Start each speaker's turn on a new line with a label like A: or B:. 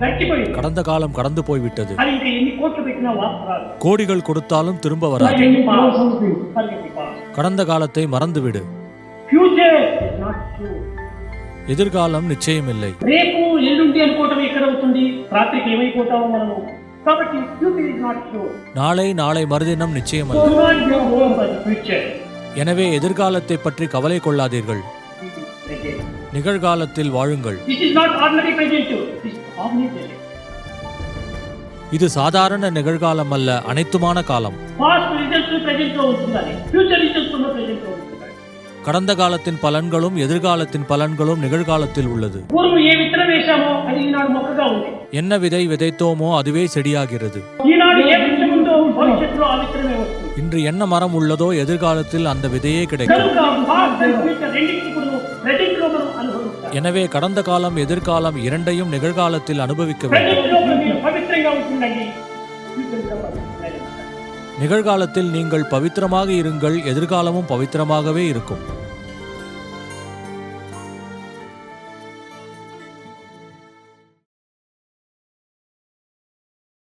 A: గడిచిపోయింది
B: கடந்த காலம் கடந்து போய்விட்டது
A: అది ఇంకా ఎన్ని కోట్లు పెట్టినా వాపసు రాదు
B: கோடிகள் கொடுத்தாலும் திரும்ப வராது
A: పరిగెత్తి పా. పరిగెత్తి పా.
B: கடந்த காலத்தை மறந்துவிடு
A: ఫ్యూచర్ ఇస్ నాట్ షూర్
B: எதிர்காலம் நிச்சயமில்லை
A: రేపు ఎల్లుండి అనుకోవటం ఎక్కడ అవుతుంది రాత్రికి ఏమైపోతామో మనము కాబట్టి ఫ్యూచర్ ఇస్ నాట్ షూర్
B: நாளை நாளை மறுதினம் நிச்சயமல்ல
A: Do not give hope for the future.
B: எனவே எதிர்காலத்தை பற்றி கவலை கொள்ளாதீர்கள்
A: This is present.
B: நிகழ்காலத்தில் வாழுங்கள். இது சாதாரண நிகழ்காலம் அல்ல அனைத்துமான காலம். கடந்த காலத்தின் பலன்களும் எதிர்காலத்தின் பலன்களும் நிகழ்காலத்தில் உள்ளது. என்ன விதை விதைத்தோமோ அதுவே செடியாகிறது. இன்று என்ன மரம் உள்ளதோ எதிர்காலத்தில் அந்த விதையே கிடைக்கும். எனவே கடந்த காலம் எதிர்காலம் இரண்டையும் நிகழ்காலத்தில் அனுபவிக்க வேண்டும் நிகழ்காலத்தில் நீங்கள் பவித்திரமாக இருங்கள் எதிர்காலமும் பவித்திரமாகவே இருக்கும்.